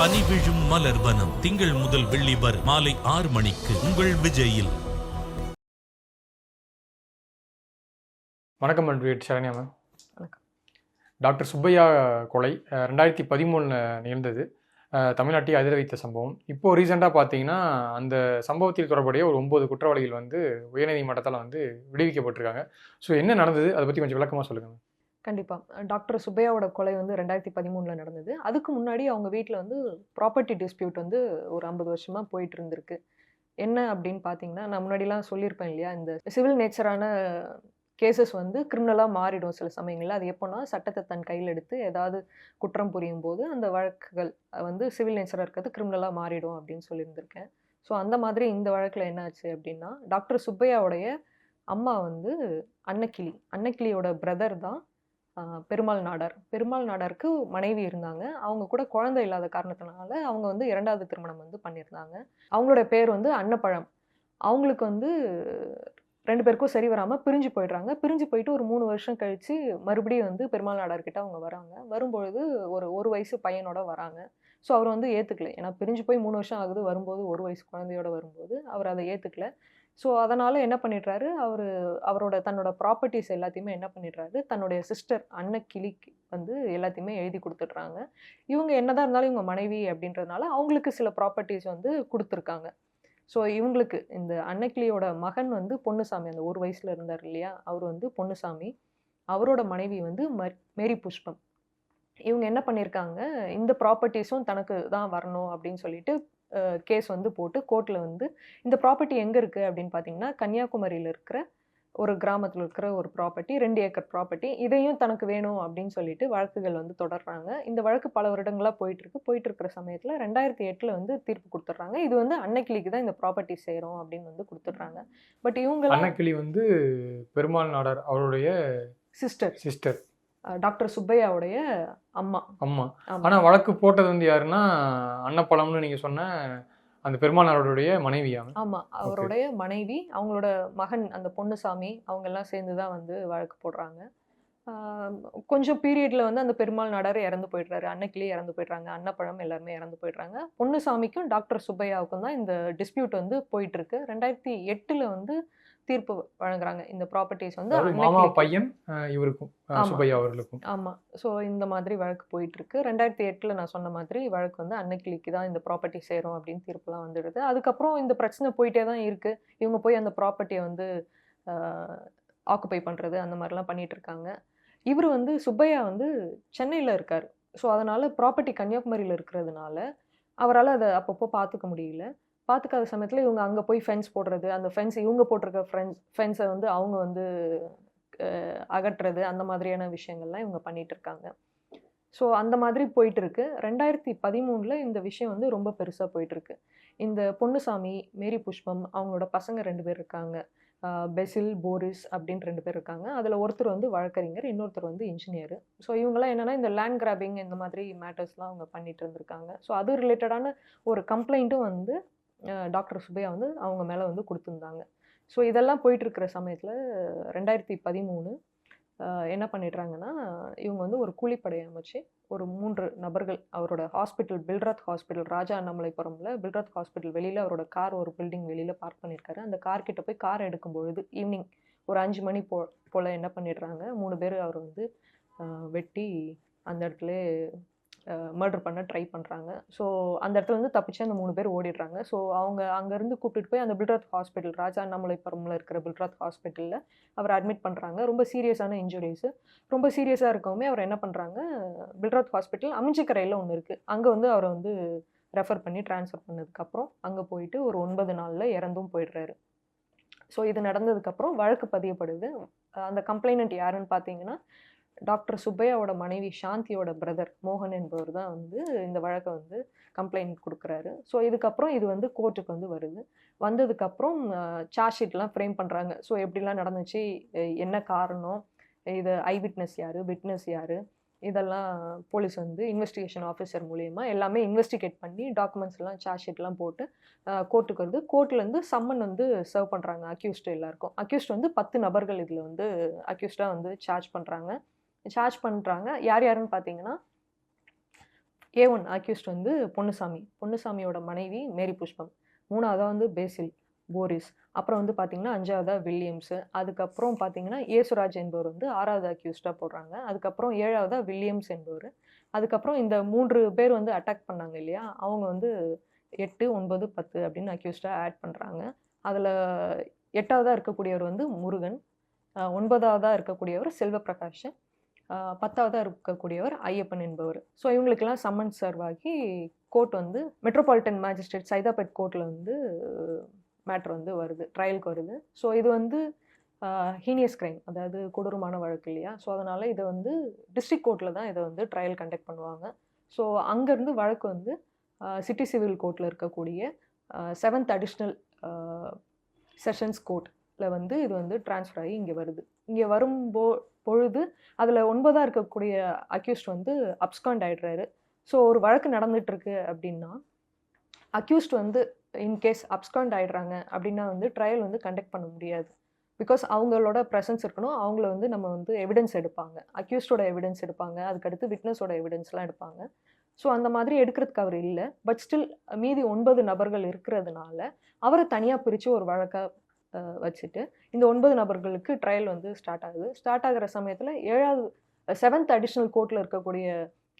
பனி விழும் மலர் வனம். திங்கள் முதல் வெள்ளி வரை மாலை ஆறு மணிக்கு உங்கள் விஜயில். வணக்கம் அட்வொகேட் சரண்யா மேம். வணக்கம். டாக்டர் சுப்பையா கொலை ரெண்டாயிரத்தி பதிமூணில் நிகழ்ந்தது. தமிழ்நாட்டை அதிர வைத்த சம்பவம். இப்போது ரீசெண்டாக பார்த்தீங்கன்னா அந்த சம்பவத்தில் தொடர்புடைய ஒரு ஒம்பது குற்றவாளிகள் வந்து உயர்நீதிமன்றத்தால் வந்து விடுவிக்கப்பட்டிருக்காங்க. ஸோ என்ன நடந்தது? அதை பற்றி கொஞ்சம் விளக்கமாக சொல்லுங்கள் கண்டிப்பாக டாக்டர் சுப்பையாவோட கொலை வந்து ரெண்டாயிரத்தி பதிமூணில் நடந்தது. அதுக்கு முன்னாடி அவங்க வீட்டில் வந்து ப்ராப்பர்ட்டி டிஸ்பியூட் வந்து ஒரு ஐம்பது வருஷமாக போயிட்டு இருந்திருக்கு. என்ன அப்படின்னு பார்த்தீங்கன்னா நான் முன்னாடிலாம் சொல்லியிருப்பேன் இல்லையா இந்த சிவில் நேச்சரான கேசஸ் வந்து கிரிமினலாக மாறிடும் சில சமயங்களில். அது எப்போனா சட்டத்தை தன் கையில் எடுத்து ஏதாவது குற்றம் புரியும் போது அந்த வழக்குகள் வந்து சிவில் நேச்சராக இருக்கிறது கிரிமினலாக மாறிடும் அப்படின்னு சொல்லியிருந்திருக்கேன். ஸோ அந்த மாதிரி இந்த வழக்கில் என்ன ஆச்சு அப்படின்னா டாக்டர் சுப்பையாவுடைய அம்மா வந்து அன்னக்கிளி. அன்னக்கிளியோட பிரதர் தான் பெருமாள் நாடார். பெருமாள் நாடாருக்கு மனைவி இருந்தாங்க. அவங்க கூட குழந்தை இல்லாத காரணத்தினால அவங்க வந்து இரண்டாவது திருமணம் வந்து பண்ணியிருந்தாங்க. அவங்களோட பேர் வந்து அன்னப்பழம். அவங்களுக்கு வந்து ரெண்டு பேருக்கும் சரி வராமல் பிரிஞ்சு போயிடுறாங்க. பிரிஞ்சு போயிட்டு ஒரு மூணு வருஷம் கழித்து மறுபடியும் வந்து பெருமாள் நாடார்கிட்ட அவங்க வராங்க. வரும்பொழுது ஒரு ஒரு வயசு பையனோட வராங்க. ஸோ அவர் வந்து ஏற்றுக்கல ஏன்னா பிரிஞ்சு போய் மூணு வருஷம் ஆகுது. வரும்போது ஒரு வயசு குழந்தையோட வரும்போது அவர் அதை ஏற்றுக்கல ஸோ அதனால் என்ன பண்ணிடுறாரு? அவர் அவரோட தன்னோட ப்ராப்பர்ட்டிஸ் எல்லாத்தையுமே என்ன பண்ணிடுறாரு? தன்னுடைய சிஸ்டர் அன்னக்கிளிக்கு வந்து எல்லாத்தையுமே எழுதி கொடுத்துட்றாங்க. இவங்க என்னதான் இருந்தாலும் இவங்க மனைவி அப்படின்றதுனால அவங்களுக்கு சில ப்ராப்பர்ட்டிஸ் வந்து கொடுத்துருக்காங்க. ஸோ இவங்களுக்கு இந்த அன்னக்கிளியோட மகன் வந்து பொன்னுசாமி அந்த ஒரு வயசில் இருந்தார் இல்லையா? அவர் வந்து பொன்னுசாமி. அவரோட மனைவி வந்து ம மேரி புஷ்பம். இவங்க என்ன பண்ணியிருக்காங்க இந்த ப்ராப்பர்ட்டிஸும் தனக்கு தான் வரணும் அப்படின்னு சொல்லிட்டு கேஸ் வந்து போட்டு கோர்ட்டில் வந்து இந்த ப்ராப்பர்ட்டி எங்கே இருக்குது அப்படின்னு பார்த்தீங்கன்னா கன்னியாகுமரியில் இருக்கிற ஒரு கிராமத்தில் இருக்கிற ஒரு ப்ராப்பர்ட்டி ரெண்டு ஏக்கர் ப்ராப்பர்ட்டி இதையும் தனக்கு வேணும் அப்படின்னு சொல்லிட்டு வழக்குகள் வந்து தொடர்றாங்க. இந்த வழக்கு பல வருடங்களாக போயிட்டு இருக்கு. போயிட்டு இருக்கிற சமயத்தில் ரெண்டாயிரத்தி எட்டில் வந்து தீர்ப்பு கொடுத்துட்றாங்க. இது வந்து அன்னைக்கிளிக்கு தான் இந்த ப்ராப்பர்ட்டி சேரும் அப்படின்னு வந்து கொடுத்துட்றாங்க. பட் இவங்க அன்னக்கிளி வந்து பெருமாள் நாடார் அவருடைய சிஸ்டர் சிஸ்டர் டாக்டர் சுப்பையாவுடைய அம்மா. அம்மா. ஆனால் வழக்கு போட்டது வந்து யாருன்னா அன்னப்பழம்னு நீங்கள் சொன்ன அந்த பெருமாள் நாடாருடைய மனைவியா ஆமா அவருடைய மனைவி அவங்களோட மகன் அந்த பொன்னுசாமி அவங்க எல்லாம் சேர்ந்து தான் வந்து வழக்கு போடுறாங்க. கொஞ்சம் பீரியட்ல வந்து அந்த பெருமாள் நாடார் இறந்து போயிடுறாரு. அன்னைக்கிளே இறந்து போயிடுறாங்க. அன்னப்பழம் எல்லாருமே இறந்து போயிடுறாங்க. பொன்னுசாமிக்கும் டாக்டர் சுப்பையாவுக்கும் தான் இந்த டிஸ்பியூட் வந்து போயிட்டு இருக்கு. ரெண்டாயிரத்தி எட்டுல வந்து தீர்ப்பு வழங்குறாங்க. இந்த ப்ராப்பர்ட்டிஸ் வந்து மாமா பையன் இவருக்கும். சுப்பையா அவர்களுக்கும். ஆமாம் ஸோ இந்த மாதிரி வழக்கு போயிட்டு இருக்கு ரெண்டாயிரத்தி எட்டில் நான் சொன்ன மாதிரி வழக்கு வந்து அன்னைக்கிளிக்கு தான் இந்த ப்ராப்பர்ட்டி சேரும் அப்படின்னு தீர்ப்புலாம் வந்துடுது. அதுக்கப்புறம் இந்த பிரச்சனை போயிட்டே தான் இருக்கு. இவங்க போய் அந்த ப்ராப்பர்ட்டியை வந்து ஆக்குபை பண்ணுறது அந்த மாதிரிலாம் பண்ணிட்டு இருக்காங்க. இவர் வந்து சுப்பையா வந்து சென்னையில் இருக்கார். ஸோ அதனால் ப்ராப்பர்ட்டி கன்னியாகுமரியில் இருக்கிறதுனால அவரால் அதை அப்பப்போ பார்த்துக்க முடியல. பார்த்துக்காத சமயத்தில் இவங்க அங்கே போய் ஃபென்ஸ் போடுறது அந்த ஃபென்ஸ் இவங்க போட்டிருக்க ஃப்ரெண்ட்ஸ் ஃபென்ஸை வந்து அவங்க வந்து அகற்றுறது அந்த மாதிரியான விஷயங்கள்லாம் இவங்க பண்ணிகிட்ருக்காங்க இருக்காங்க. ஸோ அந்த மாதிரி போயிட்டுருக்கு ரெண்டாயிரத்தி பதிமூணில் இந்த விஷயம் வந்து ரொம்ப பெருசாக போயிட்டுருக்கு இந்த பொன்னுசாமி மேரி புஷ்பம் அவங்களோட பசங்க ரெண்டு பேர் இருக்காங்க. பெசில் போரிஸ் அப்படின்னு ரெண்டு பேர் இருக்காங்க. அதில் ஒருத்தர் வந்து வழக்கறிஞர் இன்னொருத்தர் வந்து இன்ஜினியர் ஸோ இவங்கெல்லாம் என்னென்னா இந்த லேண்ட் கிராபிங் இந்த மாதிரி மேட்டர்ஸ்லாம் அவங்க பண்ணிகிட்டு இருந்திருக்காங்க. ஸோ அது ரிலேட்டடான ஒரு கம்ப்ளைண்ட்டும் வந்து டாக்டர் சுபையா வந்து அவங்க மேலே வந்து கொடுத்துருந்தாங்க. ஸோ இதெல்லாம் போயிட்டுருக்கிற சமயத்தில் ரெண்டாயிரத்தி பதிமூணு என்ன பண்ணிடுறாங்கன்னா இவங்க வந்து ஒரு கூலிப்படை அமைச்சு ஒரு மூன்று நபர்கள் அவரோட ஹாஸ்பிட்டல் பில்ராத் ஹாஸ்பிட்டல் ராஜா அண்ணாமலைபுரமில் பில்ராத் ஹாஸ்பிட்டல் வெளியில் அவரோட கார் ஒரு பில்டிங் வெளியில் பார்க் பண்ணியிருக்காரு. அந்த கார் கிட்ட போய் கார் எடுக்கும் பொழுது ஈவினிங் ஒரு அஞ்சு மணி போ போல் என்ன பண்ணிடுறாங்க மூணு பேர் அவர் வந்து வெட்டி அந்த இடத்துல மர்டர் பண்ண ட்ரை பண்ணுறாங்க ஸோ அந்த இடத்துல வந்து தப்பிச்சு அந்த மூணு பேர் ஓடிடுறாங்க. ஸோ அவங்க அங்கேருந்து கூப்பிட்டுட்டு போய் அந்த பில்ராத் ஹாஸ்பிட்டல் ராஜா அண்ணாமலைபுரமில் இருக்கிற பில்ராத் ஹாஸ்பிட்டலில் அவர் அட்மிட் பண்ணுறாங்க ரொம்ப சீரியஸான இன்ஜுரிஸு ரொம்ப சீரியஸாக இருக்கவுமே அவர் என்ன பண்ணுறாங்க பில்ராத் ஹாஸ்பிட்டல் அமைஞ்சிக்கரையில் ஒன்று இருக்குது அங்கே வந்து அவரை வந்து ரெஃபர் பண்ணி ட்ரான்ஸ்ஃபர் பண்ணதுக்கப்புறம் அங்கே போயிட்டு ஒரு ஒன்பது நாளில் இறந்தும் போயிடுறாரு. ஸோ இது நடந்ததுக்கப்புறம் வழக்கு பதியப்படுது. அந்த கம்ப்ளைனண்ட் யாருன்னு பார்த்தீங்கன்னா டாக்டர் சுப்பையாவோட மனைவி சாந்தியோட பிரதர் மோகன் என்பவர் தான் வந்து இந்த வழக்கை வந்து கம்ப்ளைண்ட் கொடுக்குறாரு. ஸோ இதுக்கப்புறம் இது வந்து கோர்ட்டுக்கு வந்து வருது. வந்ததுக்கப்புறம் சார்ஜ் ஷீட்லாம் ஃப்ரேம் பண்ணுறாங்க ஸோ எப்படிலாம் நடந்துச்சு? என்ன காரணம்? இது ஐ விட்னஸ் யார்? விட்னஸ் யார்? இதெல்லாம் போலீஸ் வந்து இன்வெஸ்டிகேஷன் ஆஃபீஸர் மூலயமா எல்லாமே இன்வெஸ்டிகேட் பண்ணி டாக்குமெண்ட்ஸ் எல்லாம் சார்ஜ் ஷீட்லாம் போட்டு கோர்ட்டுக்கு வருது. கோர்ட்லேருந்து சம்மன் வந்து சர்வ் பண்ணுறாங்க அக்யூஸ்ட் எல்லாருக்கும். அக்யூஸ்ட் வந்து பத்து நபர்கள் இதில் வந்து அக்யூஸ்டாக வந்து சார்ஜ் பண்ணுறாங்க சார்ஜ் பண்ணுறாங்க யார் யாருன்னு பார்த்தீங்கன்னா ஏ ஒன் அக்யூஸ்ட் வந்து பொன்னுசாமி. பொன்னுசாமியோட மனைவி மேரி புஷ்பம். மூணாவதாக வந்து பேசில் போரிஸ். அப்புறம் வந்து பார்த்தீங்கன்னா அஞ்சாவதாக வில்லியம்ஸு. அதுக்கப்புறம் பார்த்தீங்கன்னா ஏசுராஜ் என்பவர் வந்து ஆறாவது அக்யூஸ்டாக போடுறாங்க. அதுக்கப்புறம் ஏழாவதா வில்லியம்ஸ் என்பவர். அதுக்கப்புறம் இந்த மூன்று பேர் வந்து அட்டாக் பண்ணாங்க இல்லையா? அவங்க வந்து எட்டு ஒன்பது பத்து அப்படின்னு அக்யூஸ்டாக ஆட் பண்ணுறாங்க அதில் எட்டாவதாக இருக்கக்கூடியவர் வந்து முருகன். ஒன்பதாவதாக இருக்கக்கூடியவர் செல்வப்பிரகாஷ். பத்தாவதாக இருக்கக்கூடியவர் ஐயப்பன் என்பவர். ஸோ இவங்களுக்கெல்லாம் சம்மன் சர்வ் ஆகி கோர்ட் வந்து மெட்ரோபாலிட்டன் மேஜிஸ்ட்ரேட் சைதாபேட் கோர்ட்டில் வந்து மேட்ரு வந்து வருது ட்ரையலுக்கு வருது. ஸோ இது வந்து ஹீனியஸ் கிரைம் அதாவது கொடூரமான வழக்கு இல்லையா? ஸோ அதனால் இதை வந்து டிஸ்ட்ரிக்ட் கோர்ட்டில் தான் இதை வந்து ட்ரையல் கண்டக்ட் பண்ணுவாங்க. ஸோ அங்கேருந்து வழக்கு வந்து சிட்டி சிவில் கோர்ட்டில் இருக்கக்கூடிய செவன்த் அடிஷ்னல் செஷன்ஸ் கோர்ட்டில் வந்து இது வந்து ட்ரான்ஸ்ஃபர் ஆகி இங்கே வருது. இங்கே வரும்போ பொழுது அதில் ஒன்பதாக இருக்கக்கூடிய அக்யூஸ்ட் வந்து அப்ஸ்காண்ட் ஆகிடுறாரு ஸோ ஒரு வழக்கு நடந்துகிட்ருக்கு அப்படின்னா அக்யூஸ்ட் வந்து இன்கேஸ் அப்ஸ்காண்ட் ஆகிடுறாங்க அப்படின்னா வந்து ட்ரையல் வந்து கண்டக்ட் பண்ண முடியாது. பிகாஸ் அவங்களோட ப்ரெசன்ஸ் இருக்கணும் அவங்கள வந்து நம்ம வந்து எவிடன்ஸ் எடுப்பாங்க. அக்யூஸ்டோட எவிடன்ஸ் எடுப்பாங்க அதுக்கடுத்து விட்னஸோட எவிடன்ஸ்லாம் எடுப்பாங்க. ஸோ அந்த மாதிரி எடுக்கிறதுக்கு அவர் இல்லை. பட் ஸ்டில் மீதி ஒன்பது நபர்கள் இருக்கிறதுனால அவரை தனியாக பிரித்து ஒரு வழக்காக வச்சுட்டு இந்த ஒன்பது நபர்களுக்கு ட்ரையல் வந்து ஸ்டார்ட் ஆகுது. ஸ்டார்ட் ஆகிற சமயத்தில் ஏழாவது செவன்த் அடிஷ்னல் கோர்ட்டில் இருக்கக்கூடிய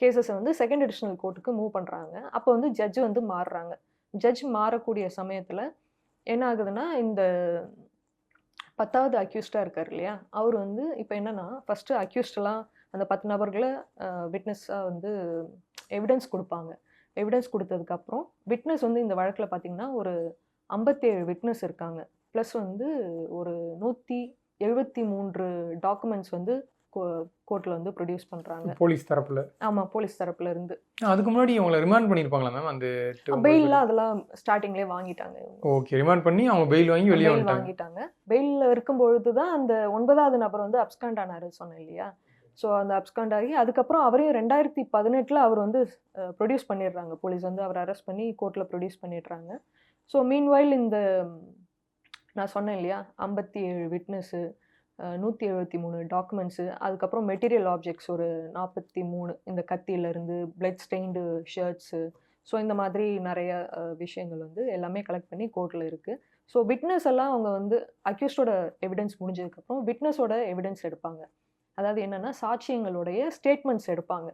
கேசஸை வந்து செகண்ட் அடிஷ்னல் கோர்ட்டுக்கு மூவ் பண்ணுறாங்க அப்போ வந்து ஜட்ஜ் வந்து மாறுறாங்க. ஜட்ஜ் மாறக்கூடிய சமயத்தில் என்ன ஆகுதுன்னா இந்த பத்தாவது அக்யூஸ்டாக இருக்கார் இல்லையா? அவர் வந்து இப்போ என்னென்னா ஃபஸ்ட்டு அக்யூஸ்டெலாம் அந்த பத்து நபர்களை விட்னஸாக வந்து எவிடன்ஸ் கொடுப்பாங்க. எவிடன்ஸ் கொடுத்ததுக்கப்புறம் விட்னஸ் வந்து இந்த வழக்கில் பார்த்திங்கன்னா ஒரு ஐம்பத்தேழு விட்னஸ் இருக்காங்க. ப்ளஸ் வந்து ஒரு நூற்றி எழுபத்தி மூன்று டாக்குமெண்ட்ஸ் வந்து கோர்ட்டில் வந்து ப்ரொடியூஸ் பண்ணுறாங்க போலீஸ் தரப்புல. ஆமாம் போலீஸ் தரப்புல இருந்து. அதுக்கு முன்னாடி இவங்களை ரிமாண்ட் பண்ணியிருப்பாங்களா மேம் அந்த பெயில்லாம் அதெல்லாம் ஸ்டார்டிங்லேயே வாங்கிட்டாங்க. ஓகே ரிமாண்ட் பண்ணி அவங்க பெயில் வாங்கி வெளியே வாங்கிட்டாங்க. பெயிலில் இருக்கும் பொழுது தான் அந்த ஒன்பதாவது நபர் வந்து அப்ஸ்காண்ட் ஆனாரு சொன்னேன் இல்லையா? ஸோ அந்த அப்ஸ்காண்ட் ஆகி அதுக்கப்புறம் அவரையும் ரெண்டாயிரத்தி பதினெட்டில் அவர் வந்து ப்ரொடியூஸ் பண்ணிடுறாங்க. போலீஸ் வந்து அவர் அரெஸ்ட் பண்ணி கோர்ட்டில் ப்ரொடியூஸ் பண்ணிடுறாங்க. ஸோ மீன்வைல் இந்த நான் சொன்னேன் இல்லையா? ஐம்பத்தி ஏழு விட்னஸ்ஸு நூற்றி எழுபத்தி மூணு டாக்குமெண்ட்ஸு அதுக்கப்புறம் மெட்டீரியல் ஆப்ஜெக்ட்ஸ் ஒரு நாற்பத்தி மூணு இந்த கத்தியிலேருந்து பிளட் ஸ்டெயின்டு ஷர்ட்ஸு ஸோ இந்த மாதிரி நிறைய விஷயங்கள் வந்து எல்லாமே கலெக்ட் பண்ணி கோர்ட்டில் இருக்குது ஸோ விட்னஸ் எல்லாம் அவங்க வந்து அக்யூஸ்டோட எவிடன்ஸ் முடிஞ்சதுக்கப்புறம் விட்னஸோட எவிடன்ஸ் எடுப்பாங்க. அதாவது என்னென்னா சாட்சியங்களுடைய ஸ்டேட்மெண்ட்ஸ் எடுப்பாங்க.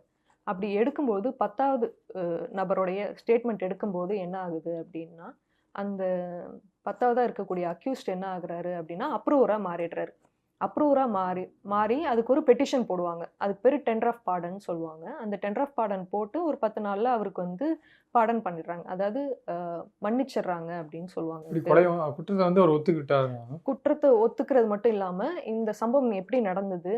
அப்படி எடுக்கும்போது பத்தாவது நபருடைய ஸ்டேட்மெண்ட் எடுக்கும்போது என்ன ஆகுது அப்படின்னா அந்த பத்தாவதாக இருக்கக்கூடிய அக்யூஸ்ட் என்ன ஆகுறாரு அப்படின்னா அப்ரூவராக மாறிடுறாரு. அப்ரூவராக மாறி மாறி அதுக்கு ஒரு பெட்டிஷன் போடுவாங்க. அதுக்கு பேர் டெண்டர் ஆஃப் பாடன் சொல்லுவாங்க. அந்த டெண்டர் ஆஃப் பாடன் போட்டு ஒரு பத்து நாளில் அவருக்கு வந்து பாடன் பண்ணிடுறாங்க. அதாவது மன்னிச்சிடுறாங்க அப்படின்னு சொல்லுவாங்க குற்றத்தை வந்து அவர் ஒத்துக்கிட்டாரு குற்றத்தை ஒத்துக்கிறது மட்டும் இல்லாமல் இந்த சம்பவம் எப்படி நடந்தது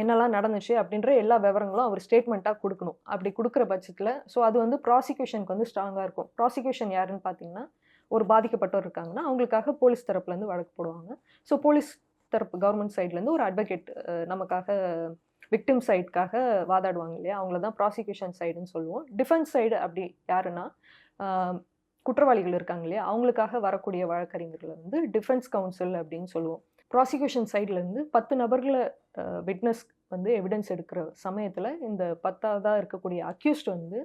என்னெல்லாம் நடந்துச்சு அப்படின்ற எல்லா விவரங்களும் அவர் ஸ்டேட்மெண்ட்டாக கொடுக்கணும். அப்படி கொடுக்குற பட்சத்தில் ஸோ அது வந்து ப்ராசிக்யூஷனுக்கு வந்து ஸ்ட்ராங்காக இருக்கும். ப்ராசிக்யூஷன் யாருன்னு பார்த்தீங்கன்னா ஒரு பாதிக்கப்பட்டவர் இருக்காங்கன்னா அவங்களுக்காக போலீஸ் தரப்புலேருந்து வழக்கு போடுவாங்க. ஸோ போலீஸ் தரப்பு கவர்மெண்ட் சைட்லேருந்து ஒரு அட்வொகேட் நமக்காக விக்டிம் சைடுக்காக வாதாடுவாங்க இல்லையா? அவங்கள தான் ப்ராசிக்யூஷன் சைடுன்னு சொல்லுவோம். டிஃபென்ஸ் சைடு அப்படி யாருன்னா குற்றவாளிகள் இருக்காங்க இல்லையா? அவங்களுக்காக வரக்கூடிய வழக்கறிஞர்களை வந்து டிஃபென்ஸ் கவுன்சில் அப்படின்னு சொல்லுவோம். ப்ராசிக்யூஷன் சைட்லேருந்து பத்து நபர்களை விட்னஸ் வந்து எவிடன்ஸ் எடுக்கிற சமயத்தில் இந்த பத்தாவதாக இருக்கக்கூடிய அக்யூஸ்ட் வந்து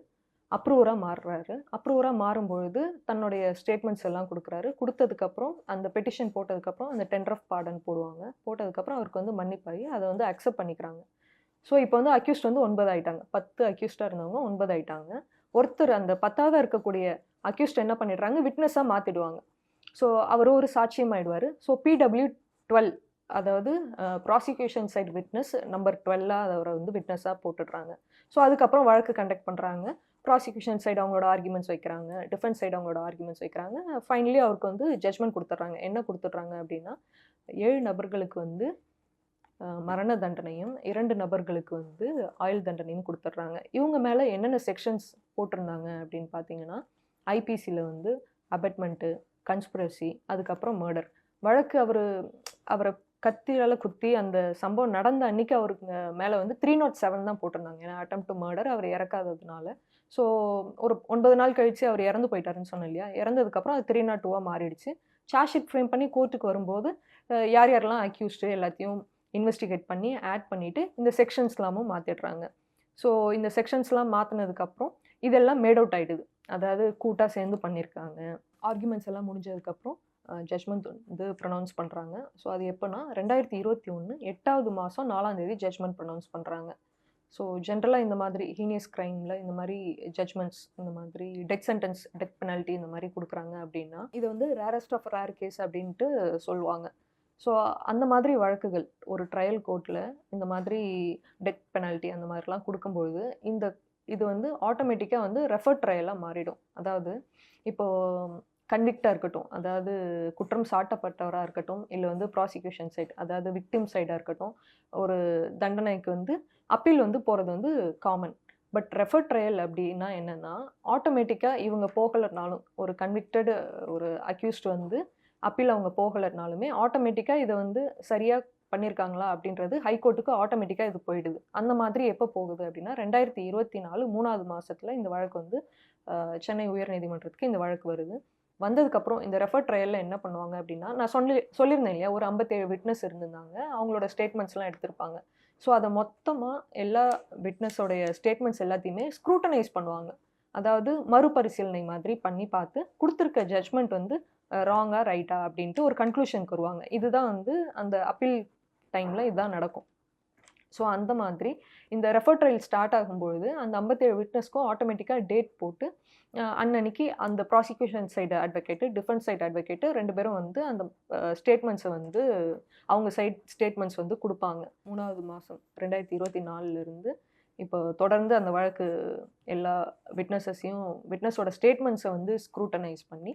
அப்ரூவராக மாறுறாரு. அப்ரூவராக மாறும்பொழுது தன்னுடைய ஸ்டேட்மெண்ட்ஸ் எல்லாம் கொடுக்குறாரு. கொடுத்ததுக்கப்புறம் அந்த பெட்டிஷன் போட்டதுக்கப்புறம் அந்த டெண்டர் ஆஃப் பாடன் போடுவாங்க. போட்டதுக்கப்புறம் அவருக்கு வந்து மன்னிப்பாகி அதை வந்து அக்செப்ட் பண்ணிக்கிறாங்க. ஸோ இப்போ வந்து அக்யூஸ்ட் வந்து ஒன்பது ஆயிட்டாங்க. பத்து அக்யூஸ்டாக இருந்தவங்க ஒன்பது ஆயிட்டாங்க. ஒருத்தர் அந்த பத்தாவது இருக்கக்கூடிய அக்யூஸ்ட் என்ன பண்ணிடுறாங்க? விட்னஸாக மாற்றிடுவாங்க ஸோ அவர் ஒரு சாட்சியம் ஆயிடுவார். ஸோ பிடபிள்யூ டுவெல் அதாவது ப்ராசிக்யூஷன் சைட் விட்னஸ் நம்பர் டுவெல்லாக அவரை வந்து விட்னஸாக போட்டுடுறாங்க. ஸோ அதுக்கப்புறம் வழக்கு கண்டக்ட் பண்ணுறாங்க ப்ராசிக்யூஷன் சைடு அவங்களோட ஆர்குமெண்ட்ஸ் வைக்கிறாங்க டிஃபென்ஸ் சைடு அவங்களோட ஆர்குமெண்ட்ஸ் வைக்கிறாங்க. ஃபைனலி அவருக்கு வந்து ஜட்மெண்ட் கொடுத்துட்றாங்க. என்ன கொடுத்துட்றாங்க அப்படின்னா ஏழு நபர்களுக்கு வந்து மரண தண்டனையும் இரண்டு நபர்களுக்கு வந்து ஆயுள் தண்டனையும் கொடுத்துட்றாங்க. இவங்க மேலே என்னென்ன செக்ஷன்ஸ் போட்டிருந்தாங்க அப்படின்னு பார்த்தீங்கன்னா ஐபிசியில் வந்து அபெட்மெண்ட்டு கன்ஸ்பிரசி அதுக்கப்புறம் மர்டர் வழக்கு அவர் அவரை கத்தியால் குத்தி அந்த சம்பவம் நடந்த அன்னைக்கு அவருக்கு மேலே வந்து த்ரீ நாட் செவன் தான் போட்டிருந்தாங்க. ஏன்னா அட்டம் டு மர்டர் அவர் இறக்காததுனால ஸோ ஒரு ஒன்பது நாள் கழித்து அவர் இறந்து போயிட்டாருன்னு சொன்னேன் இல்லையா? இறந்ததுக்கப்புறம் அது த்ரீ நாட் டூவாக மாறிடுச்சு சார்ஜ்ஷீட் ஃப்ரேம் பண்ணி கோர்ட்டுக்கு வரும்போது யார் யாரெல்லாம் அக்யூஸ்டு எல்லாத்தையும் இன்வெஸ்டிகேட் பண்ணி ஆட் பண்ணிவிட்டு இந்த செக்ஷன்ஸ்லாமும் மாற்றிடுறாங்க ஸோ இந்த செக்ஷன்ஸ்லாம் மாற்றினதுக்கப்புறம் இதெல்லாம் மேட் அவுட் ஆகிடுது அதாவது கூட்டாக சேர்ந்து பண்ணியிருக்காங்க ஆர்குமெண்ட்ஸ் எல்லாம் முடிஞ்சதுக்கப்புறம் ஜட்மெண்ட் வந்து ப்ரொனவுன்ஸ் பண்ணுறாங்க ஸோ அது எப்போனா ரெண்டாயிரத்தி இருபத்தி ஒன்று எட்டாவது மாதம் நாலாம் தேதி ஜட்மெண்ட் ப்ரொனவுன்ஸ் பண்ணுறாங்க ஸோ ஜென்ரலாக இந்த மாதிரி ஹீனியஸ் க்ரைமில் இந்த மாதிரி ஜட்மெண்ட்ஸ் இந்த மாதிரி டெத் சென்டென்ஸ் டெத் பெனால்ட்டி இந்த மாதிரி கொடுக்குறாங்க அப்படின்னா இது வந்து ரேரஸ்ட் ஆஃப் ரேர் கேஸ் அப்படின்ட்டு சொல்லுவாங்க. ஸோ அந்த மாதிரி வழக்குகள் ஒரு ட்ரையல் கோர்ட்டில் இந்த மாதிரி டெத் பெனால்ட்டி அந்த மாதிரிலாம் கொடுக்கும்பொழுது இந்த இது வந்து ஆட்டோமேட்டிக்காக வந்து ரெஃபர் ட்ரையலாக மாறிடும். அதாவது இப்போது கன்விக்டாக இருக்கட்டும். அதாவது குற்றம் சாட்டப்பட்டவராக இருக்கட்டும் இல்லை வந்து ப்ராசிக்யூஷன் சைட் அதாவது விக்டிம் சைடாக இருக்கட்டும் ஒரு தண்டனைக்கு வந்து அப்பீல் வந்து போகிறது வந்து காமன் பட் ரெஃபர் ட்ரையல் அப்படின்னா என்னென்னா ஆட்டோமேட்டிக்காக இவங்க போகலைனாலும் ஒரு கன்விக்டட் ஒரு அக்யூஸ்ட் வந்து அப்பீல் அவங்க போகலைனாலுமே ஆட்டோமேட்டிக்காக இதை வந்து சரியாக பண்ணியிருக்காங்களா அப்படின்றது ஹைகோர்ட்டுக்கு ஆட்டோமேட்டிக்காக இது போயிடுது. அந்த மாதிரி எப்போ போகுது அப்படின்னா ரெண்டாயிரத்தி இருபத்தி நாலு மூணாவது மாதத்தில் இந்த வழக்கு வந்து சென்னை உயர்நீதிமன்றத்துக்கு இந்த வழக்கு வருது. வந்ததுக்கப்புறம் இந்த ரெஃபர் ட்ரையலில் என்ன பண்ணுவாங்க அப்படின்னா நான் சொல்லி சொல்லியிருந்தேன் இல்லையா ஒரு ஐம்பத்தேழு விட்னஸ் இருந்திருந்தாங்க. அவங்களோட ஸ்டேட்மெண்ட்ஸ்லாம் எடுத்திருப்பாங்க. ஸோ அதை மொத்தமாக எல்லா விட்னஸோடைய ஸ்டேட்மெண்ட்ஸ் எல்லாத்தையுமே ஸ்க்ரூட்டனைஸ் பண்ணுவாங்க. அதாவது மறுபரிசீலனை மாதிரி பண்ணி பார்த்து கொடுத்துருக்க ஜட்ஜ்மெண்ட் வந்து ராங்காக ரைட்டா அப்படின்ட்டு ஒரு கன்க்ளூஷனுக்கு வருவாங்க. இதுதான் வந்து அந்த அப்பீல் டைமில் இதுதான் நடக்கும். ஸோ அந்த மாதிரி இந்த ரெஃபர் ட்ரையல் ஸ்டார்ட் ஆகும்பொழுது அந்த ஐம்பத்தேழு விட்னஸ்க்கும் ஆட்டோமேட்டிக்காக டேட் போட்டு அன்னன்னைக்கு அந்த prosecution side advocate defence side advocate ரெண்டு பேரும் வந்து அந்த ஸ்டேட்மெண்ட்ஸை வந்து அவங்க சைட் ஸ்டேட்மெண்ட்ஸ் வந்து கொடுப்பாங்க. மூணாவது மாதம் ரெண்டாயிரத்தி இருபத்தி நாலுலேருந்து இப்போ தொடர்ந்து அந்த வழக்கு எல்லா விட்னஸஸையும் விட்னஸோட ஸ்டேட்மெண்ட்ஸை வந்து ஸ்க்ரூட்டனைஸ் பண்ணி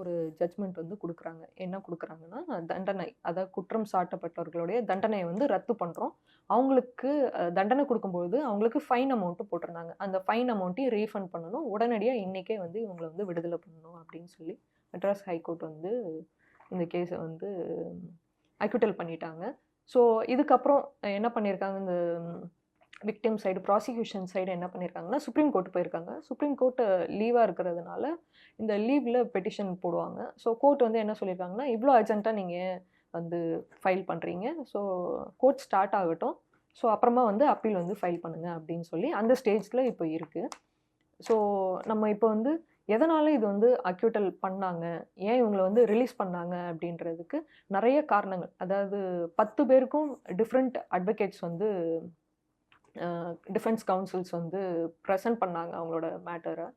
ஒரு ஜட்ஜ்மெண்ட் வந்து கொடுக்குறாங்க. என்ன கொடுக்குறாங்கன்னா தண்டனை. அதாவது குற்றம் சாட்டப்பட்டவர்களுடைய தண்டனையை வந்து ரத்து பண்ணுறோம் அவங்களுக்கு தண்டனை கொடுக்கும்பொழுது அவங்களுக்கு ஃபைன் அமௌண்ட்டு போட்டிருந்தாங்க. அந்த ஃபைன் அமௌண்ட்டையும் ரீஃபண்ட் பண்ணணும். உடனடியாக இன்றைக்கே வந்து இவங்களை வந்து விடுதலை பண்ணணும் அப்படின்னு சொல்லி மெட்ராஸ் ஹைகோர்ட் வந்து இந்த கேஸை வந்து அக்யூட்டல் பண்ணிட்டாங்க. ஸோ இதுக்கப்புறம் என்ன பண்ணியிருக்காங்க இந்த விக்டிம் சைடு ப்ராசிக்யூஷன் சைடு என்ன பண்ணியிருக்காங்கன்னா சுப்ரீம் கோர்ட் போயிருக்காங்க. சுப்ரீம் கோர்ட்டு லீவாக இருக்கிறதுனால இந்த லீவில் பெட்டிஷன் போடுவாங்க. ஸோ கோர்ட் வந்து என்ன சொல்லியிருக்காங்கன்னா இவ்வளோ அர்ஜென்ட்டாக நீங்கள் வந்து ஃபைல் பண்ணுறீங்க ஸோ கோர்ட் ஸ்டார்ட் ஆகட்டும். ஸோ அப்புறமா வந்து அப்பீல் வந்து ஃபைல் பண்ணுங்கள் அப்படின்னு சொல்லி அந்த ஸ்டேஜில் இப்போ இருக்குது ஸோ நம்ம இப்போ வந்து எதனால் இது வந்து அக்யூட்டல் பண்ணாங்க? ஏன் இவங்களை வந்து ரிலீஸ் பண்ணாங்க அப்படின்றதுக்கு நிறைய காரணங்கள். அதாவது பத்து பேருக்கும் டிஃப்ரெண்ட் அட்வொகேட்ஸ் வந்து டிஃபென்ஸ் கவுன்சில்ஸ் வந்து ப்ரெசென்ட் பண்ணாங்க அவங்களோட மேட்டரை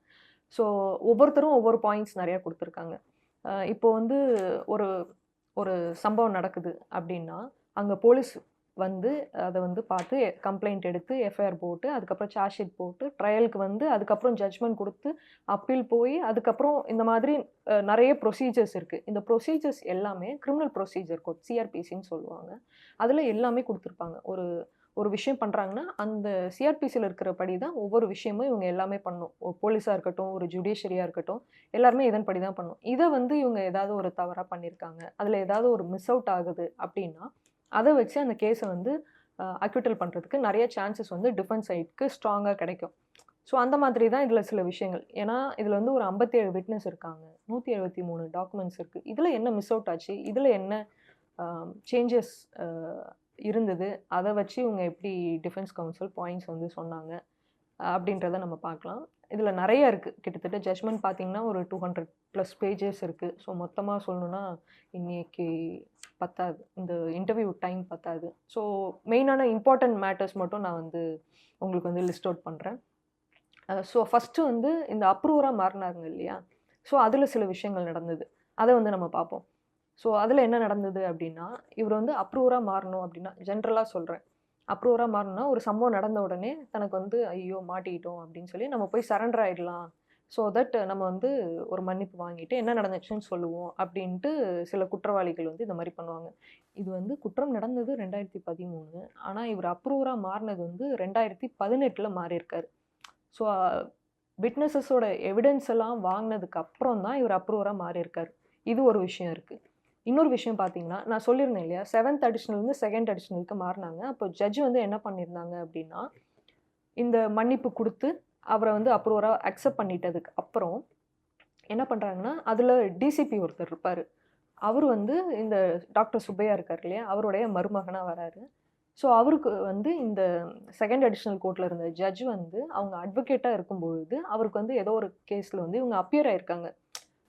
ஸோ ஒவ்வொருத்தரும் ஒவ்வொரு பாயிண்ட்ஸ் நிறையா கொடுத்துருக்காங்க. இப்போ வந்து ஒரு ஒரு சம்பவம் நடக்குது அப்படின்னா அங்கே போலீஸ் வந்து அதை வந்து பார்த்து கம்ப்ளைண்ட் எடுத்து எஃப்ஐஆர் போட்டு அதுக்கப்புறம் சார்ஜ் ஷீட் போட்டு ட்ரையலுக்கு வந்து அதுக்கப்புறம் ஜட்ஜ்மெண்ட் கொடுத்து அப்பீல் போய் அதுக்கப்புறம் இந்த மாதிரி நிறைய ப்ரொசீஜர்ஸ் இருக்குது இந்த ப்ரொசீஜர்ஸ் எல்லாமே கிரிமினல் ப்ரொசீஜர் கோட் சிஆர்பிசின்னு சொல்லுவாங்க. அதில் எல்லாமே கொடுத்துருப்பாங்க. ஒரு ஒரு விஷயம் பண்ணுறாங்கன்னா அந்த சிஆர்பிசியில் இருக்கிறபடி தான் ஒவ்வொரு விஷயமும் இவங்க எல்லாமே பண்ணணும் ஒரு போலீஸாக இருக்கட்டும் ஒரு ஜுடிஷியரியாக இருக்கட்டும் எல்லாருமே இதன்படி தான் பண்ணணும் இதை வந்து இவங்க ஏதாவது ஒரு தவறாக பண்ணியிருக்காங்க அதில் ஏதாவது ஒரு மிஸ் அவுட் ஆகுது அப்படின்னா அதை வச்சு அந்த கேஸை வந்து அக்யூட்டல் பண்ணுறதுக்கு நிறைய சான்சஸ் வந்து டிஃபென்ஸ் சைடுக்கு ஸ்ட்ராங்காக கிடைக்கும். ஸோ அந்த மாதிரி தான் இதில் சில விஷயங்கள். ஏன்னா இதில் வந்து ஒரு ஐம்பத்தேழு விட்னஸ் இருக்காங்க. நூற்றி எழுபத்தி மூணு டாக்குமெண்ட்ஸ் இருக்குது இதில் என்ன மிஸ் அவுட் ஆச்சு? இதில் என்ன சேஞ்சஸ் இருந்தது. அதை வச்சு இவங்க எப்படி டிஃபென்ஸ் கவுன்சில் பாயிண்ட்ஸ் வந்து சொன்னாங்க அப்படின்றத நம்ம பார்க்கலாம். இதில் நிறைய இருக்குது கிட்டத்தட்ட ஜட்மெண்ட் பார்த்தீங்கன்னா ஒரு டூ ஹண்ட்ரட் ப்ளஸ் பேஜஸ் இருக்குது ஸோ மொத்தமாக சொல்லணுன்னா இன்றைக்கி பத்தாது. இந்த இன்டர்வியூ டைம் பத்தாது. ஸோ மெயினான இம்பார்ட்டன்ட் மேட்டர்ஸ் மட்டும் நான் வந்து உங்களுக்கு வந்து லிஸ்ட் அவுட் பண்ணுறேன் ஸோ ஃபஸ்ட்டு வந்து இந்த அப்ரூவராக மாறினாங்க இல்லையா? ஸோ அதில் சில விஷயங்கள் நடந்தது. அதை வந்து நம்ம பார்ப்போம். ஸோ அதில் என்ன நடந்தது அப்படின்னா இவர் வந்து அப்ரூவராக மாறணும் அப்படின்னா ஜென்ரலாக சொல்கிறேன் அப்ரூவராக மாறணும்னா ஒரு சம்பவம் நடந்த உடனே தனக்கு வந்து ஐயோ மாட்டிக்கிட்டோம் அப்படின்னு சொல்லி நம்ம போய் சரண்டர் ஆகிடலாம் ஸோ தட் நம்ம வந்து ஒரு மன்னிப்பு வாங்கிட்டு என்ன நடந்துச்சுன்னு சொல்லுவோம் அப்படின்ட்டு சில குற்றவாளிகள் வந்து இந்த மாதிரி பண்ணுவாங்க. இது வந்து குற்றம் நடந்தது ரெண்டாயிரத்தி பதிமூணு. ஆனால் இவர் அப்ரூவராக மாறினது வந்து ரெண்டாயிரத்தி பதினெட்டில் மாறியிருக்காரு. ஸோ விட்னஸஸோட எவிடன்ஸ் எல்லாம் வாங்கினதுக்கு அப்புறம் தான் இவர் அப்ரூவராக மாறியிருக்காரு. இது ஒரு விஷயம் இருக்குது இன்னொரு விஷயம் பார்த்தீங்கன்னா நான் சொல்லியிருந்தேன் இல்லையா? செவன்த் அடிஷ்னல்லேருந்து செகண்ட் அடிஷ்னலுக்கு மாறினாங்க. அப்போ ஜட்ஜ் வந்து என்ன பண்ணியிருந்தாங்க அப்படின்னா இந்த மன்னிப்பு கொடுத்து அவரை வந்து அப்ரூவராக அக்செப்ட் பண்ணிட்டதுக்கு அப்புறம் என்ன பண்ணுறாங்கன்னா அதில் டிசிபி ஒருத்தர் இருப்பார். அவர் வந்து இந்த டாக்டர் சுப்பையா இருக்கார் இல்லையா? அவருடைய மருமகனாக வராரு. ஸோ அவருக்கு வந்து இந்த செகண்ட் அடிஷ்னல் கோர்ட்டில் இருந்த ஜட்ஜ் வந்து அவங்க அட்வொகேட்டாக இருக்கும்பொழுது அவருக்கு வந்து ஏதோ ஒரு கேஸில் வந்து இவங்க அப்பியர் ஆயிருக்காங்க.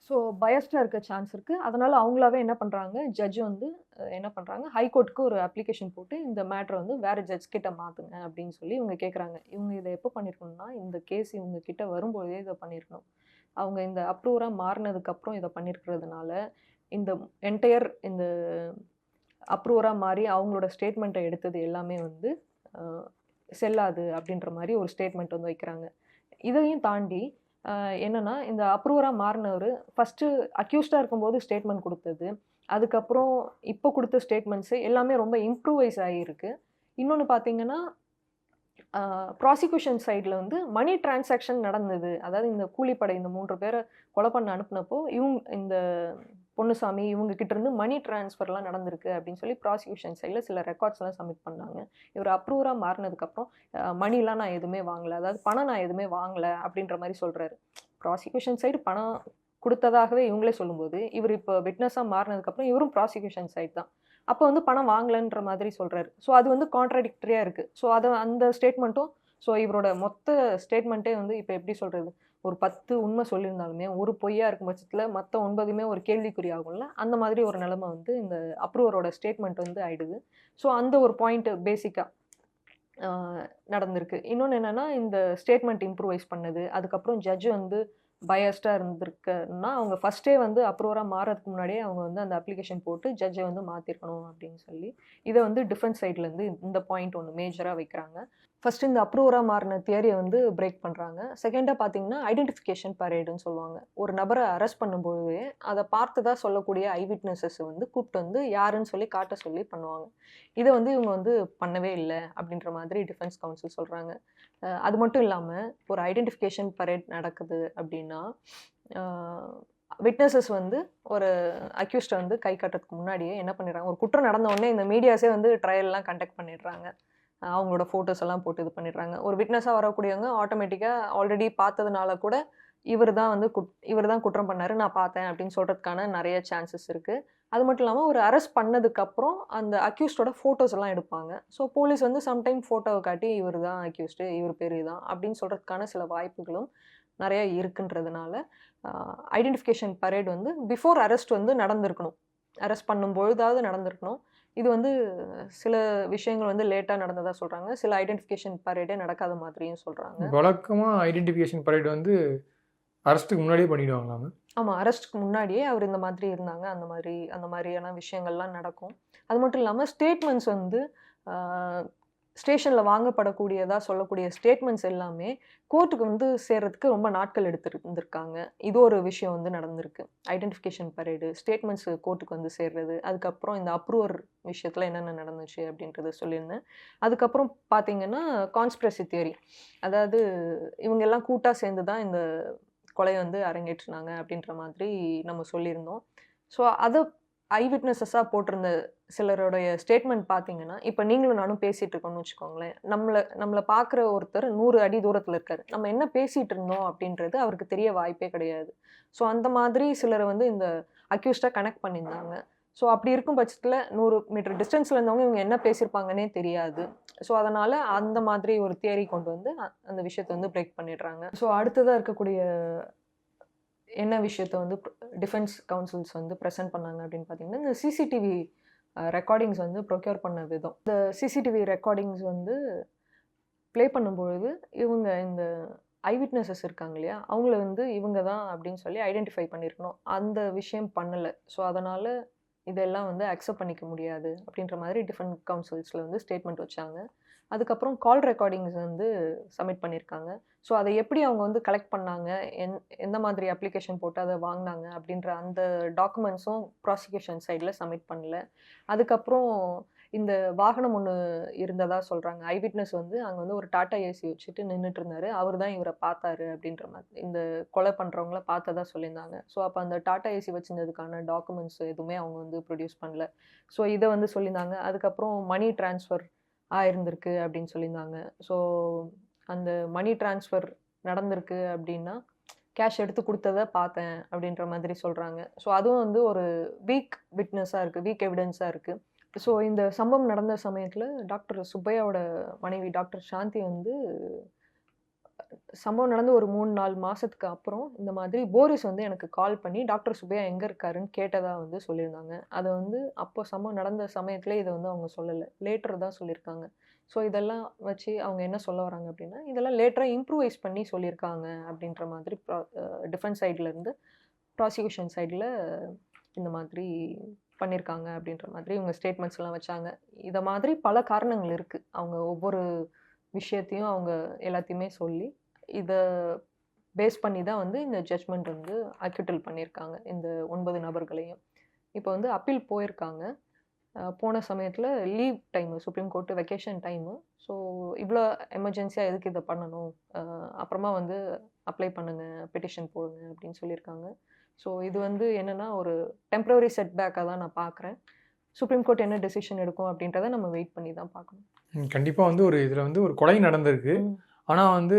ஸோ பயஸ்டாக இருக்க சான்ஸ் இருக்குது அதனால் அவங்களாவே என்ன பண்ணுறாங்க ஜட்ஜ் வந்து என்ன பண்ணுறாங்க ஹைகோர்ட்டுக்கு ஒரு அப்ளிகேஷன் போட்டு இந்த மேட்ரை வந்து வேறு ஜட்ஜ் கிட்ட மாற்றுங்க அப்படின்னு சொல்லி இவங்க கேட்குறாங்க இவங்க இதை எப்போ பண்ணியிருக்கணும்னா இந்த கேஸ் இவங்க கிட்ட வரும்பொழுதே இதை பண்ணியிருக்கணும் அவங்க இந்த அப்ரூவராக மாறினதுக்கப்புறம் இதை பண்ணியிருக்கிறதுனால இந்த என்டையர் இந்த அப்ரூவராக மாறி அவங்களோட ஸ்டேட்மெண்ட்டை எடுத்தது எல்லாமே வந்து செல்லாது அப்படின்ற மாதிரி ஒரு ஸ்டேட்மெண்ட் வந்து வைக்கிறாங்க. இதையும் தாண்டி என்னன்னா இந்த அப்ரூவராக மாறினவர் ஃபஸ்ட்டு அக்யூஸ்டாக இருக்கும்போது ஸ்டேட்மெண்ட் கொடுத்தது. அதுக்கப்புறம் இப்போ கொடுத்த ஸ்டேட்மெண்ட்ஸு எல்லாமே ரொம்ப இம்ப்ரூவைஸ் ஆகியிருக்கு இன்னொன்று பார்த்தீங்கன்னா ப்ராசிக்யூஷன் சைடில் வந்து மணி டிரான்சாக்ஷன் நடந்தது. அதாவது இந்த கூலிப்படை இந்த மூன்று பேரை கொலை பண்ண அனுப்புனப்போ இவங்க இந்த பொன்னுசாமி இவங்க இருந்து மணி டிரான்ஸ்ஃபர்லாம் நடந்திருக்கு அப்படின்னு சொல்லி ப்ராசிக்யூஷன் சைடில் சில ரெக்கார்ட்ஸ்லாம் சப்மிட் பண்ணாங்க. இவர் அப்ரூவராக மாறினதுக்கப்புறம் மணிலாம் நான் எதுவுமே வாங்கலை. அதாவது பணம் நான் எதுவுமே வாங்கலை அப்படின்ற மாதிரி சொல்கிறாரு ப்ராசிக்யூஷன் சைடு பணம் கொடுத்ததாகவே இவங்களே சொல்லும்போது இவர் இப்போ விட்னஸாக மாறினதுக்கப்புறம் இவரும் ப்ராசிக்யூஷன் சைட் தான். அப்போ வந்து பணம் வாங்கலைன்ற மாதிரி சொல்கிறாரு ஸோ அது வந்து கான்ட்ராடிக்டரியாக இருக்குது ஸோ அதை அந்த ஸ்டேட்மெண்ட்டும் ஸோ இவரோட மொத்த ஸ்டேட்மெண்ட்டே வந்து இப்போ எப்படி சொல்கிறது ஒரு பத்து உண்மை சொல்லியிருந்தாலுமே ஒரு பொய்யா இருக்கும் பட்சத்தில் மற்ற ஒன்பதுமே ஒரு கேள்விக்குறி ஆகும்ல அந்த மாதிரி ஒரு நிலைமை வந்து இந்த அப்ரூவரோட ஸ்டேட்மெண்ட் வந்து ஆயிடுது. ஸோ அந்த ஒரு பாயிண்ட் பேசிக்காக நடந்திருக்கு. இன்னொன்று என்னென்னா இந்த ஸ்டேட்மெண்ட் இம்ப்ரூவைஸ் பண்ணது அதுக்கப்புறம் ஜட்ஜ் வந்து பயஸ்டாக இருந்திருக்குன்னா அவங்க ஃபஸ்ட்டே வந்து அப்ரூவராக மாறதுக்கு முன்னாடியே அவங்க வந்து அந்த அப்ளிகேஷன் போட்டு ஜட்ஜை வந்து மாற்றிருக்கணும் அப்படின்னு சொல்லி இதை வந்து டிஃபென்ஸ் சைட்லேருந்து இந்த பாயிண்ட் ஒன்று மேஜராக வைக்கிறாங்க. ஃபர்ஸ்ட் இந்த அப்ரூவராக மாறின தியரியை வந்து பிரேக் பண்ணுறாங்க செகண்டாக பார்த்தீங்கன்னா ஐடென்டிஃபிகேஷன் பரேடுன்னு சொல்லுவாங்க. ஒரு நபரை அரெஸ்ட் பண்ணும்பொழுதே அதை பார்த்ததா சொல்லக்கூடிய ஐ விட்னஸஸ் வந்து கூப்பிட்டு வந்து யாருன்னு சொல்லி காட்ட சொல்லி பண்ணுவாங்க. இதை வந்து இவங்க வந்து பண்ணவே இல்லை அப்படின்ற மாதிரி டிஃபென்ஸ் கவுன்சில் சொல்கிறாங்க அது மட்டும் இல்லாமல் ஒரு ஐடென்டிஃபிகேஷன் பரேட் நடக்குது அப்படின்னா விட்னஸஸ் வந்து ஒரு அக்யூஸ்டை வந்து கை கட்டுறதுக்கு முன்னாடியே என்ன பண்ணிடுறாங்க? ஒரு குற்றம் நடந்த உடனே இந்த மீடியாஸே வந்து ட்ரையல்லாம் கண்டக்ட் பண்ணிடுறாங்க. அவங்களோட ஃபோட்டோஸ் எல்லாம் போட்டு இது பண்ணிடுறாங்க. ஒரு விட்னஸாக வரக்கூடியவங்க ஆட்டோமேட்டிக்காக ஆல்ரெடி பார்த்ததுனால கூட இவர் தான் வந்து குட் இவர் தான் குற்றம் பண்ணார் நான் பார்த்தேன் அப்படின்னு சொல்கிறதுக்கான நிறைய சான்சஸ் இருக்குது அது மட்டும் இல்லாமல் ஒரு அரெஸ்ட் பண்ணதுக்கப்புறம் அந்த அக்யூஸ்டோட ஃபோட்டோஸ் எல்லாம் எடுப்பாங்க. ஸோ போலீஸ் வந்து சம்டைம் ஃபோட்டோவை காட்டி இவர் தான் அக்யூஸ்டு இவர் பேர் தான் அப்படின்னு சொல்கிறதுக்கான சில வாய்ப்புகளும் நிறைய இருக்குன்றதுனால ஐடென்டிஃபிகேஷன் பரேட் வந்து பிஃபோர் அரெஸ்ட் வந்து நடந்திருக்கணும். அரெஸ்ட் பண்ணும்பொழுதாவது நடந்திருக்கணும். இது வந்து சில விஷயங்கள் வந்து லேட்டாக நடந்ததாக சொல்கிறாங்க சில ஐடென்டிஃபிகேஷன் பரேடே நடக்காத மாதிரியும் சொல்கிறாங்க வழக்கமாக ஐடென்டிஃபிகேஷன் பரேட் வந்து அரெஸ்ட்டுக்கு முன்னாடியே பண்ணிடுவாங்களாமே ஆமாம் அரெஸ்ட்டுக்கு முன்னாடியே அவர் இந்த மாதிரி இருந்தாங்க. அந்த மாதிரி அந்த மாதிரியான விஷயங்கள்லாம் நடக்கும். அது மட்டும் இல்லாமல் ஸ்டேட்மெண்ட்ஸ் வந்து ஸ்டேஷனில் வாங்கப்படக்கூடியதாக சொல்லக்கூடிய ஸ்டேட்மெண்ட்ஸ் எல்லாமே கோர்ட்டுக்கு வந்து சேர்றதுக்கு ரொம்ப நாட்கள் எடுத்துருந்துருக்காங்க. இது ஒரு விஷயம் வந்து நடந்திருக்கு. ஐடென்டிஃபிகேஷன் பரேடு ஸ்டேட்மெண்ட்ஸ் கோர்ட்டுக்கு வந்து சேர்றது அதுக்கப்புறம் இந்த அப்ரூவர் விஷயத்தில் என்னென்ன நடந்துச்சு அப்படின்றத சொல்லியிருந்தேன். அதுக்கப்புறம் பார்த்தீங்கன்னா கான்ஸ்பிரசி தியரி அதாவது இவங்க எல்லாம் கூட்டாக சேர்ந்து தான் இந்த கொலையை வந்து அரங்கேற்றினாங்க அப்படின்ற மாதிரி நம்ம சொல்லியிருந்தோம். ஸோ அதை ஐ விட்னஸஸாக போட்டிருந்த சிலருடைய ஸ்டேட்மெண்ட் பார்த்தீங்கன்னா இப்போ நீங்களும் நானும் பேசிகிட்டு இருக்கோம்னு வச்சுக்கோங்களேன். நம்மளை நம்மளை பார்க்குற ஒருத்தர் நூறு அடி தூரத்தில் இருக்கார். நம்ம என்ன பேசிகிட்டு இருந்தோம் அப்படின்றது அவருக்கு தெரிய வாய்ப்பே கிடையாது. ஸோ அந்த மாதிரி சிலரை வந்து இந்த அக்யூஸ்டாக கனெக்ட் பண்ணியிருந்தாங்க. ஸோ அப்படி இருக்கும் பட்சத்தில் நூறு மீட்டர் டிஸ்டன்ஸில் இருந்தவங்க இவங்க என்ன பேசியிருப்பாங்கன்னே தெரியாது. ஸோ அதனால் அந்த மாதிரி ஒரு தியரி கொண்டு வந்து அந்த விஷயத்தை வந்து பிரேக் பண்ணிடுறாங்க. ஸோ அடுத்ததாக இருக்கக்கூடிய என்ன விஷயத்த வந்து டிஃபென்ஸ் கவுன்சில்ஸ் வந்து ப்ரெசென்ட் பண்ணாங்க அப்படின்னு பார்த்தீங்கன்னா இந்த சிசிடிவி ரெக்கார்டிங்ஸ் வந்து ப்ரொக்யூர் பண்ண விதம். இந்த சிசிடிவி ரெக்கார்டிங்ஸ் வந்து ப்ளே பண்ணும்பொழுது இவங்க இந்த ஐ விட்னஸஸ் இருக்காங்க இல்லையா அவங்கள வந்து இவங்க தான் அப்படின்னு சொல்லி ஐடென்டிஃபை பண்ணியிருக்கணும் அந்த விஷயம் பண்ணலை. ஸோ அதனால் இதெல்லாம் வந்து அக்செப்ட் பண்ணிக்க முடியாது அப்படின்ற மாதிரி டிஃபென்ட் கவுன்சில்ஸில் வந்து ஸ்டேட்மெண்ட் வச்சாங்க. அதுக்கப்புறம் கால் ரெக்கார்டிங்ஸ் வந்து சப்மிட் பண்ணியிருக்காங்க ஸோ அதை எப்படி அவங்க வந்து கலெக்ட் பண்ணாங்க? எந் எந்த மாதிரி அப்ளிகேஷன் போட்டு அதை வாங்கினாங்க? அப்படின்ற அந்த டாக்குமெண்ட்ஸும் ப்ராசிக்யூஷன் சைடில் சப்மிட் பண்ணல. அதுக்கப்புறம் இந்த வாகனம் ஒன்று இருந்ததாக சொல்கிறாங்க ஐ விட்னஸ் வந்து அங்கே வந்து ஒரு டாட்டா ஏசி வச்சுட்டு நின்றுட்டு இருந்தார். அவர் தான் இவரை பார்த்தாரு அப்படின்ற மாதிரி இந்த கொலை பண்ணுறவங்கள பார்த்ததா சொல்லியிருந்தாங்க. ஸோ அப்போ அந்த டாட்டா ஏசி வச்சுருந்ததுக்கான டாக்குமெண்ட்ஸ் எதுவுமே அவங்க வந்து ப்ரொடியூஸ் பண்ணல. ஸோ இதை வந்து சொல்லியிருந்தாங்க. அதுக்கப்புறம் மணி ட்ரான்ஸ்ஃபர் ஆயிருந்திருக்கு அப்படின்னு சொல்லியிருந்தாங்க. ஸோ அந்த மணி ட்ரான்ஸ்ஃபர் நடந்திருக்கு அப்படின்னா கேஷ் எடுத்து கொடுத்ததை பார்த்தேன் அப்படின்ற மாதிரி சொல்கிறாங்க ஸோ அதுவும் வந்து ஒரு வீக் விட்னஸாக இருக்குது வீக் எவிடன்ஸாக இருக்குது ஸோ இந்த சம்பவம் நடந்த சமயத்தில் டாக்டர் சுப்பையாவோட மனைவி டாக்டர் சாந்தி வந்து சம்பவம் நடந்து ஒரு மூணு நாலு மாதத்துக்கு அப்புறம் இந்த மாதிரி போரிஸ் வந்து எனக்கு கால் பண்ணி டாக்டர் சுபையா எங்கே இருக்காருன்னு கேட்டதாக வந்து சொல்லியிருந்தாங்க. அதை வந்து அப்போ சம்பவம் நடந்த சமயத்தில் இதை வந்து அவங்க சொல்லலை. லேட்டர் தான் சொல்லியிருக்காங்க. ஸோ இதெல்லாம் வச்சு அவங்க என்ன சொல்ல வராங்க அப்படின்னா இதெல்லாம் லேட்டராக இம்ப்ரூவைஸ் பண்ணி சொல்லியிருக்காங்க அப்படின்ற மாதிரி டிஃபென்ஸ் சைட்லேருந்து ப்ராசிக்யூஷன் சைடில் இந்த மாதிரி பண்ணியிருக்காங்க அப்படின்ற மாதிரி இவங்க ஸ்டேட்மெண்ட்ஸ்லாம் வச்சாங்க. இதை மாதிரி பல காரணங்கள் இருக்குது அவங்க ஒவ்வொரு விஷயத்தையும் அவங்க எல்லாத்தையுமே சொல்லி இதை பேஸ் பண்ணி தான் வந்து இந்த ஜட்ஜ்மெண்ட் வந்து அக்யூட்டல் பண்ணியிருக்காங்க இந்த ஒன்பது நபர்களையும். இப்போ வந்து அப்பீல் போயிருக்காங்க. போன சமயத்தில் leave time supreme court vacation time so இவ்வளோ எமர்ஜென்சியாக எதுக்கு இதை பண்ணணும்? அப்புறமா வந்து அப்ளை பண்ணுங்கள் பெட்டிஷன் போடுங்க அப்படின்னு சொல்லியிருக்காங்க. ஸோ இது வந்து என்னென்னா ஒரு டெம்ப்ரவரி செட்பேக்காக தான் நான் பார்க்குறேன். சுப்ரீம் கோர்ட் என்ன டெசிஷன் எடுக்கும் அப்படின்றத நம்ம வெயிட் பண்ணி தான் பார்க்கணும். கண்டிப்பாக வந்து ஒரு இதில் வந்து ஒரு கொலை நடந்திருக்கு. ஆனால் வந்து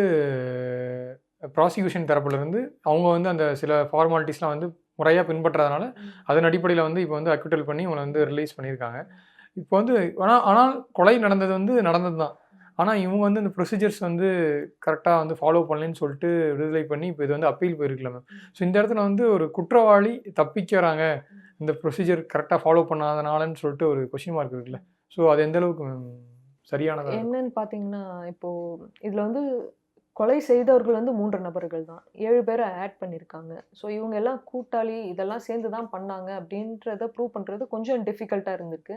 ப்ராசிக்யூஷன் தரப்புலேருந்து அவங்க வந்து அந்த சில ஃபார்மாலிட்டிஸ்லாம் வந்து முறையாக பின்பற்றதுனால அதன் அடிப்படையில் வந்து இப்போ வந்து அக்யூட்டல் பண்ணி இவங்களை வந்து ரிலீஸ் பண்ணியிருக்காங்க. இப்போ வந்து ஆனால் ஆனால் கொலை நடந்தது வந்து நடந்தது தான் ஆனால் இவங்க வந்து இந்த ப்ரொசீஜர்ஸ் வந்து கரெக்டாக வந்து ஃபாலோ பண்ணலன்னு சொல்லிட்டு விடுதலை பண்ணி இப்போ இது வந்து அப்பீல் போயிருக்கல மேம் ஸோ இந்த இடத்துல வந்து ஒரு குற்றவாளி தப்பிக்கிறாங்க. இந்த ப்ரொசீஜர் கரெக்டாக ஃபாலோ பண்ணாதனாலன்னு சொல்லிட்டு ஒரு கொஷின் மார்க் இருக்குல்ல. ஸோ அது எந்த அளவுக்கு ma'am சரியானதா என்னன்னு பார்த்தீங்கன்னா இப்போ இதில் வந்து கொலை செய்தவர்கள் வந்து மூன்று நபர்கள் தான். ஏழு பேரை ஆட் பண்ணியிருக்காங்க ஸோ இவங்க எல்லாம் கூட்டாளி இதெல்லாம் சேர்ந்து தான் பண்ணாங்க அப்படின்றத ப்ரூவ் பண்ணுறது கொஞ்சம் டிஃபிகல்ட்டாக இருந்திருக்கு.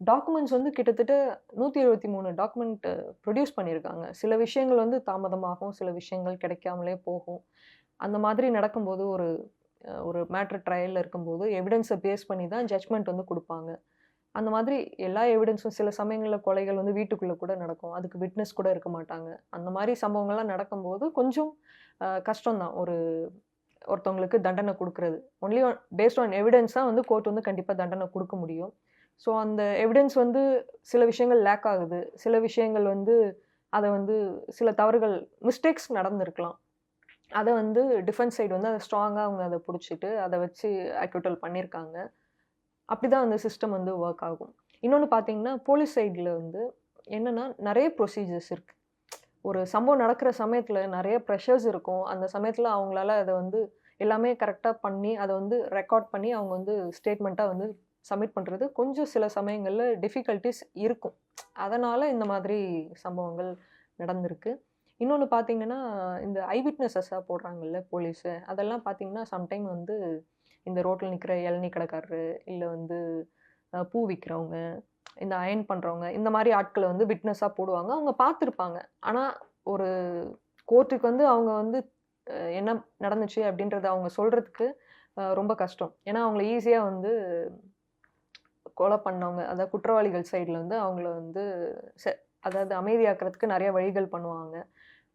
டாக்குமெண்ட்ஸ் வந்து கிட்டத்தட்ட நூற்றி எழுபத்தி மூணு டாக்குமெண்ட் ப்ரொடியூஸ் பண்ணியிருக்காங்க. சில விஷயங்கள் வந்து தாமதமாகும் சில விஷயங்கள் கிடைக்காமலே போகும். அந்த மாதிரி நடக்கும்போது ஒரு ஒரு மேட்ரு ட்ரையலில் இருக்கும்போது எவிடன்ஸை பேஸ் பண்ணி தான் ஜட்மெண்ட் வந்து கொடுப்பாங்க. அந்த மாதிரி எல்லா எவிடன்ஸும் சில சமயங்களில் கொலைகள் வந்து வீட்டுக்குள்ளே கூட நடக்கும். அதுக்கு விட்னஸ் கூட இருக்க மாட்டாங்க. அந்த மாதிரி சம்பவங்கள்லாம் நடக்கும்போது கொஞ்சம் கஷ்டம்தான் ஒரு ஒருத்தவங்களுக்கு தண்டனை கொடுக்கறது. ஒன்லி பேஸ்ட் ஆன் எவிடன்ஸ் தான் வந்து கோர்ட் வந்து கண்டிப்பாக தண்டனை கொடுக்க முடியும். ஸோ அந்த எவிடன்ஸ் வந்து சில விஷயங்கள் லேக் ஆகுது. சில விஷயங்கள் வந்து அதை வந்து சில தவறுகள் மிஸ்டேக்ஸ் நடந்திருக்கலாம். அதை வந்து டிஃபென்ஸ் சைடு வந்து அதை ஸ்ட்ராங்காக அவங்க அதை பிடிச்சிட்டு அதை வச்சு அக்யூட்டல் பண்ணியிருக்காங்க அப்படி தான் அந்த சிஸ்டம் வந்து ஒர்க் ஆகும். இன்னொன்று பார்த்தீங்கன்னா போலீஸ் சைடில் வந்து என்னென்னா நிறைய ப்ரொசீஜர்ஸ் இருக்குது ஒரு சம்பவம் நடக்கிற சமயத்தில் நிறைய ப்ரெஷர்ஸ் இருக்கும். அந்த சமயத்தில் அவங்களால அதை வந்து எல்லாமே கரெக்டாக பண்ணி அதை வந்து ரெக்கார்ட் பண்ணி அவங்க வந்து ஸ்டேட்மெண்ட்டாக வந்து சப்மிட் பண்ணுறது கொஞ்சம் சில சமயங்களில் டிஃபிகல்ட்டிஸ் இருக்கும். அதனால் இந்த மாதிரி சம்பவங்கள் நடந்திருக்கு. இன்னொன்று பார்த்தீங்கன்னா இந்த ஐ விட்னஸஸாக போடுறாங்கல்ல போலீஸு அதெல்லாம் பார்த்தீங்கன்னா சம்டைம் வந்து இந்த ரோட்டில் நிற்கிற இளநீ கடைக்காரரு இல்லை வந்து பூ விற்கிறவங்க இந்த அயன் பண்ணுறவங்க இந்த மாதிரி ஆட்களை வந்து விட்னஸாக போடுவாங்க. அவங்க பார்த்துருப்பாங்க ஆனால் ஒரு கோர்ட்டுக்கு வந்து அவங்க வந்து என்ன நடந்துச்சு அப்படின்றத அவங்க சொல்கிறதுக்கு ரொம்ப கஷ்டம். ஏன்னா அவங்கள ஈஸியாக வந்து கொலை பண்ணவங்க அதாவது குற்றவாளிகள் சைடில் வந்து அவங்கள வந்து செ- அதாவது அமைதியாக்குறதுக்கு நிறைய வழிகள் பண்ணுவாங்க.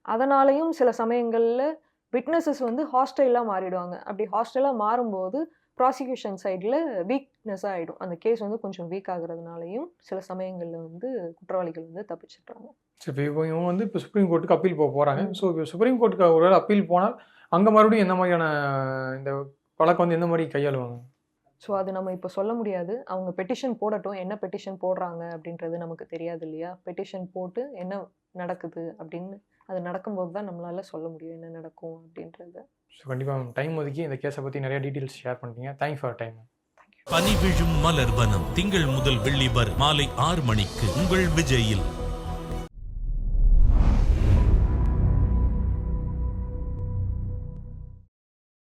அதனாலையும் சில சமயங்களில் விட்னஸஸ் வந்து ஹாஸ்டைலாக மாறிடுவாங்க. அப்படி ஹாஸ்டைலாக மாறும்போது ப்ராசிக்யூஷன் சைடில் வீக்னஸாக ஆகிடும் அந்த கேஸ் வந்து கொஞ்சம் வீக் ஆகுறதுனாலையும் சில சமயங்களில் வந்து குற்றவாளிகள் வந்து தப்பிச்சிடுறாங்க. இப்போ இவங்க வந்து இப்போ சுப்ரீம் கோர்ட்டுக்கு அப்பீல் போக போகிறாங்க. ஸோ இப்போ சுப்ரீம் கோர்ட்டுக்கு ஒருவேளை அப்பீல் போனால் அங்கே மறுபடியும் எந்த மாதிரியான இந்த வழக்கம் வந்து எந்த மாதிரி கையாளுவாங்க? ஸோ அது நம்ம இப்போ சொல்ல முடியாது. அவங்க பெட்டிஷன் போடட்டும். என்ன பெட்டிஷன் போடுறாங்க அப்படின்றது நமக்கு தெரியாது இல்லையா? பெட்டிஷன் போட்டு என்ன நடக்குது அப்படின்னு அது நடக்கும்போது தான் நம்மளால சொல்ல முடியும் என்ன நடக்கும் அப்படின்றது. ஸோ கண்டிப்பாக டைம் ஒதுக்கி இந்த கேஸை பற்றி நிறைய டீட்டெயில்ஸ் ஷேர் பண்ணிட்டீங்க. தேங்க்ஸ் ஃபார் டைம் பனி விழும் மலர் வனம் திங்கள் முதல் வெள்ளி வரை மாலை ஆறு மணிக்கு உங்கள் விஜயில்.